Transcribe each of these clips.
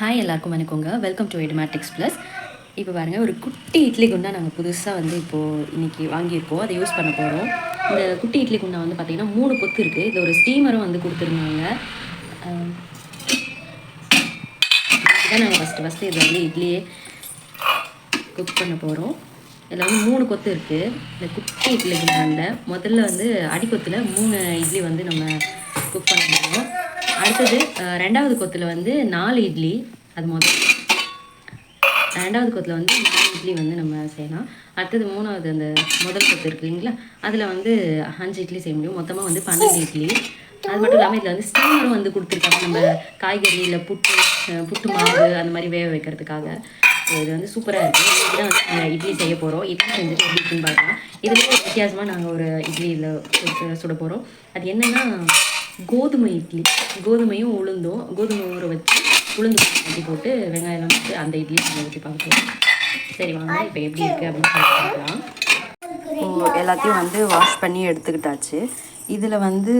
Hi எல்லாருக்கும் வணக்கங்க. Welcome to எடிமேட்டிக்ஸ் plus இப்போ பாருங்கள் ஒரு குட்டி இட்லி குண்டா நாங்கள் புதுசாக வந்து இப்போது இன்றைக்கி வாங்கியிருக்கோம். அதை யூஸ் பண்ண போகிறோம் இந்த குட்டி இட்லி குண்டா வந்து பார்த்திங்கன்னா மூணு கொத்து இருக்குது இதில் ஒரு ஸ்டீமரும் வந்து கொடுத்துருந்தாங்க. இதுதான் நாங்கள் ஃபஸ்ட்டு ஃபஸ்ட்டு இதில் வந்து இட்லியே குக் பண்ண போகிறோம் இதில் வந்து மூணு கொத்து இருக்குது இந்த குட்டி இட்லி குண்டானில் முதல்ல வந்து அடிக்கொத்தில் மூணு இட்லி வந்து நம்ம குக் பண்ண அடுத்தது ரெண்டாவது கொத்தில் வந்து நாலு இட்லி. அது முதல் ரெண்டாவது கொத்தில் வந்து நாலு இட்லி வந்து நம்ம செய்யலாம். அடுத்தது மூணாவது அந்த முதல் கொத்து இருக்கு இல்லைங்களா அதில் வந்து அஞ்சு இட்லி செய்ய முடியும். மொத்தமாக வந்து பன்னெண்டு இட்லி. அது மட்டும் இல்லாமல் இதில் வந்து ஸ்டீமரும் வந்து கொடுத்துருக்காங்க. நம்ம காய்கறி இல்லை புட்டு புட்டு மாவு அந்த மாதிரி வேக வைக்கிறதுக்காக. இது வந்து சூப்பராக இருக்குது இன்றைக்கி தான் வந்து இட்லி செய்ய போகிறோம் இட்லி செஞ்சுட்டு எப்படி இருக்குன்னு பார்க்கலாம் இதுலேயே வித்தியாசமாக நாங்கள் ஒரு இட்லியில் சுட போகிறோம் அது என்னென்னா கோதுமை இட்லி. கோதுமையும் உளுந்தும் கோதுமை ஊற வச்சு உளுந்து கட்டி போட்டு வெங்காயம் போட்டு அந்த இட்லி ஊற்றி பார்க்கலாம் சரி வாங்க இப்போ எப்படி இருக்குது அப்படின்னு சொல்லி பார்க்கலாம். எல்லாத்தையும் வந்து வாஷ் பண்ணி எடுத்துக்கிட்டாச்சு. இதில் வந்து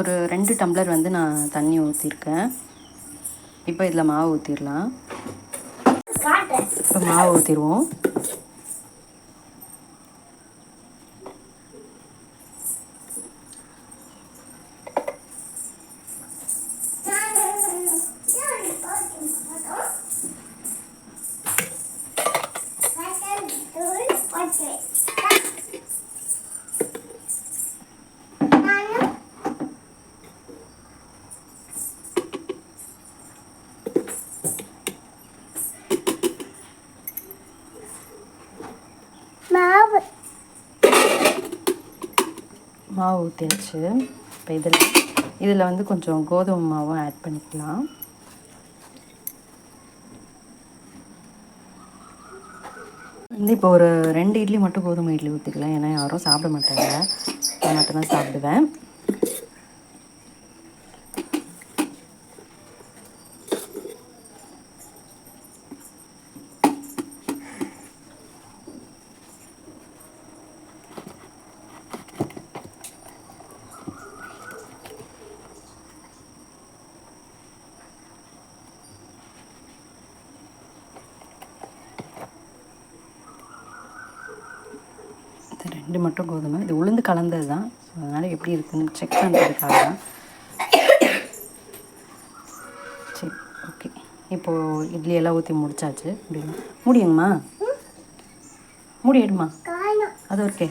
ஒரு ரெண்டு டம்ளர் வந்து நான் தண்ணி ஊற்றிருக்கேன் இப்போ இதில் மாவு ஊற்றிடலாம் இப்போ மாவு ஊற்றிடுவோம் மாவு ஊற்றியாச்சு இப்போ இதில் இதில் வந்து கொஞ்சம் கோதுமை மாவும் ஆட் பண்ணிக்கலாம். வந்து இப்போ ஒரு ரெண்டு இட்லி மட்டும் கோதுமை இட்லி ஊற்றிக்கலாம் ஏன்னா யாரும் சாப்பிட மாட்டாங்க. நான் மட்டும்தான் சாப்பிடுவேன். இது ரெண்டு மட்டும் கோதுமை. இது உளுந்து கலந்தது தான். அதனால் எப்படி இருக்குன்னு செக் பண்ணுறதுக்காக தான். சரி ஓகே இப்போது இட்லி எல்லாம் ஊற்றி முடிச்சாச்சு. முடியும் முடியுங்கம்மா முடியிடுமா அது ஓகே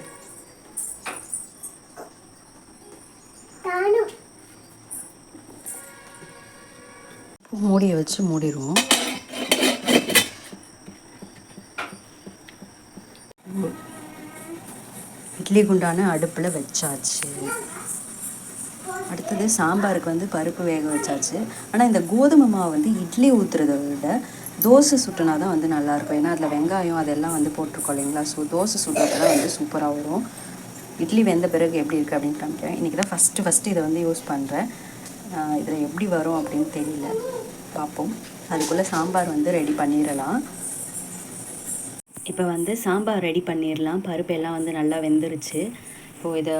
மூடியை வச்சு மூடிடுவோம். இட்லி குண்டான அடுப்பில் வச்சாச்சு. அடுத்தது சாம்பாருக்கு வந்து பருப்பு வேக வச்சாச்சு. ஆனால் இந்த கோதுமை மாவு வந்து இட்லி ஊற்றுறத விட தோசை சுட்டுனா தான் வந்து நல்லாயிருக்கும். ஏன்னா அதில் வெங்காயம் அதெல்லாம் வந்து போட்டிருக்கோம் இல்லைங்களா? ஸோ தோசை சுடுறதுல வந்து சூப்பராக வரும். இட்லி வெந்த பிறகு எப்படி இருக்குது அப்படின்னு காமிக்கிறேன். இன்றைக்கி தான் ஃபஸ்ட்டு ஃபஸ்ட்டு இதை வந்து யூஸ் பண்ணுறேன் இதில் எப்படி வரும் அப்படின்னு தெரியல. பார்ப்போம். அதுக்குள்ளே சாம்பார் வந்து ரெடி பண்ணிடலாம். இப்போ வந்து சாம்பார் ரெடி பண்ணிடலாம் பருப்பு எல்லாம் வந்து நல்லா வெந்துருச்சு. இப்போது இதை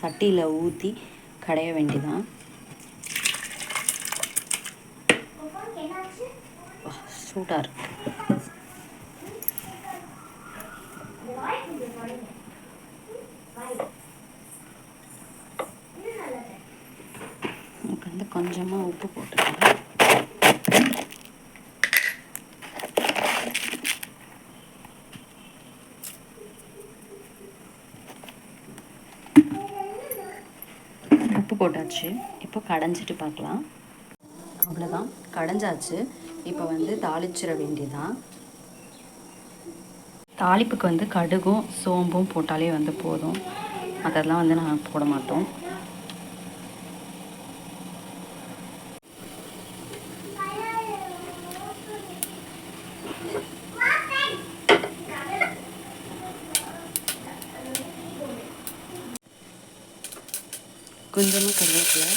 சட்டியில் ஊற்றி கடைய வேண்டிதான். சூடாக இருக்கு. உட்காந்து கொஞ்சமாக உப்பு போட்டுக்கலாம் உப்பு போட்டாச்சு. இப்போ கடைஞ்சிட்டு பார்க்கலாம். அவ்வளோதான் கடைஞ்சாச்சு. இப்போ வந்து தாளிச்சிட வேண்டியதான் தாளிப்புக்கு வந்து கடுகும் சோம்பும் போட்டாலே வந்து போதும். அதெல்லாம் வந்து நான் போட மாட்டோம். கொஞ்சமாக கருவேப்பிலை.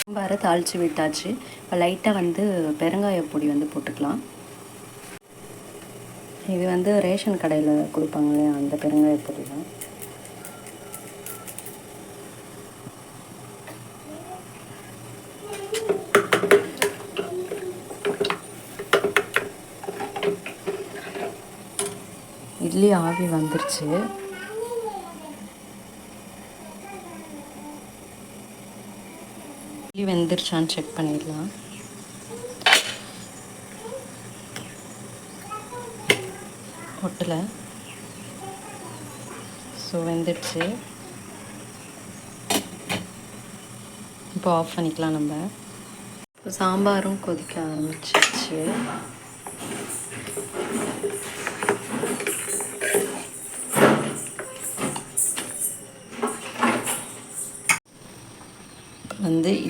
சாம்பாரை தாளித்து விட்டாச்சு. இப்போ லைட்டாக வந்து பெருங்காய பொடி வந்து போட்டுக்கலாம். இது வந்து ரேஷன் கடையில் கொடுப்பாங்க இல்லையா அந்த பெருங்காய பொடி தான். இட்லி ஆவி வந்துருச்சு. இட்லி வெந்துருச்சான்னு செக் பண்ணிடலாம். ஒட்டலை. ஸோ வெந்துடுச்சு இப்போ ஆஃப் பண்ணிக்கலாம் நம்ம. இப்போ சாம்பாரும் கொதிக்க ஆரம்பிச்சிருச்சு.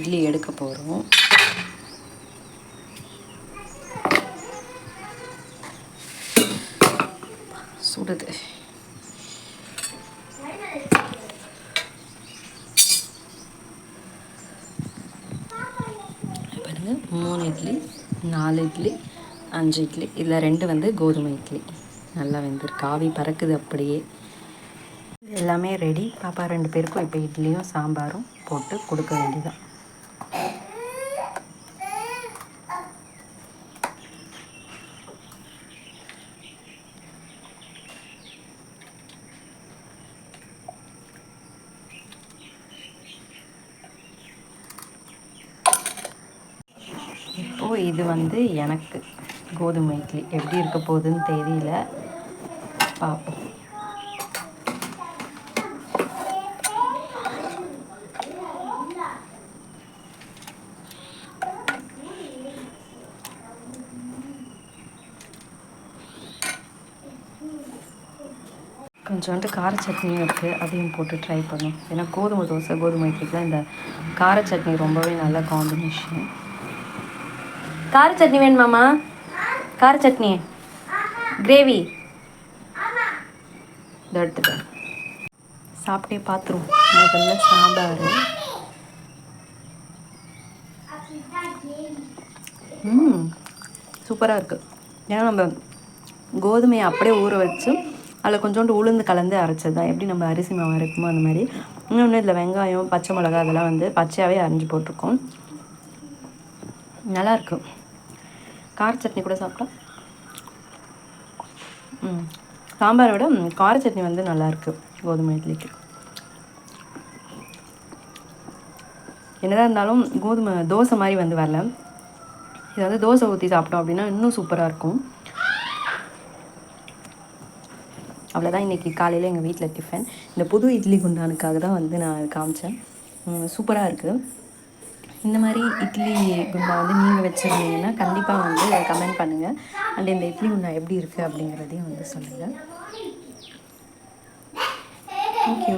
இட்லி எடுக்க போகிறோம் சுடுது. பாருங்க மூணு இட்லி நாலு இட்லி அஞ்சு இட்லி. இதில் ரெண்டு வந்து கோதுமை இட்லி. நல்லா வெந்திருக்கு. ஆவி பறக்குது அப்படியே. எல்லாமே ரெடி பாப்பா ரெண்டு பேருக்கும் இப்போ இட்லியும் சாம்பாரும் போட்டு கொடுக்க வேண்டியதான் இது வந்து எனக்கு கோதுமை இட்லி. எப்படி இருக்க போகுதுன்னு தெரியல. பார்ப்போம் கொஞ்சோண்டு கார சட்னியும் இருக்குது அதையும் போட்டு ட்ரை பண்ணும். ஏன்னா கோதுமை தோசை கோதுமை இட்லிக்கெலாம் இந்த கார சட்னி ரொம்பவே நல்ல காம்பினேஷன் கார சட்னி வேணுமாம்மா கார சட்னி. கிரேவி. இதை எடுத்துட்டேன் சாப்பிட்டே பார்த்துருவோம் முதல்ல சாம்பார்? ம் சூப்பராக இருக்குது ஏன்னா நம்ம கோதுமையை அப்படியே ஊற வச்சு அதில் கொஞ்சோண்டு உளுந்து கலந்து அரைச்சது தான். எப்படி நம்ம அரிசி மாவு அரைக்குமோ அந்த மாதிரி. இன்னொன்று இதில் வெங்காயம் பச்சை மிளகா அதெல்லாம் வந்து பச்சையாகவே அரைஞ்சி போட்டிருக்கோம். நல்லாயிருக்கும் கார சட்னி கூட சாப்பிட்டா ம். சாம்பாரை விட கார சட்னி வந்து நல்லாயிருக்கு கோதுமை இட்லிக்கு. என்னதான் இருந்தாலும் கோதுமை தோசை மாதிரி வந்து வரல. இது வந்து தோசை ஊற்றி சாப்பிட்டோம் அப்படின்னா இன்னும் சூப்பராக இருக்கும். அவ்வளோதான் இன்றைக்கி காலையில் எங்கள் வீட்டில் டிஃபன் இந்த புது இட்லி குண்டானுக்காக தான் வந்து நான் காமிச்சேன். சூப்பராக இருக்குது இந்த மாதிரி இட்லி குண்டா வந்து நீங்கள் வச்சுருந்தீங்கன்னா கண்டிப்பாக வந்து கமெண்ட் பண்ணுங்கள் அண்ட் இந்த இட்லி குண்டா எப்படி இருக்குது அப்படிங்கிறதையும் வந்து சொல்லுங்கள் ஓகே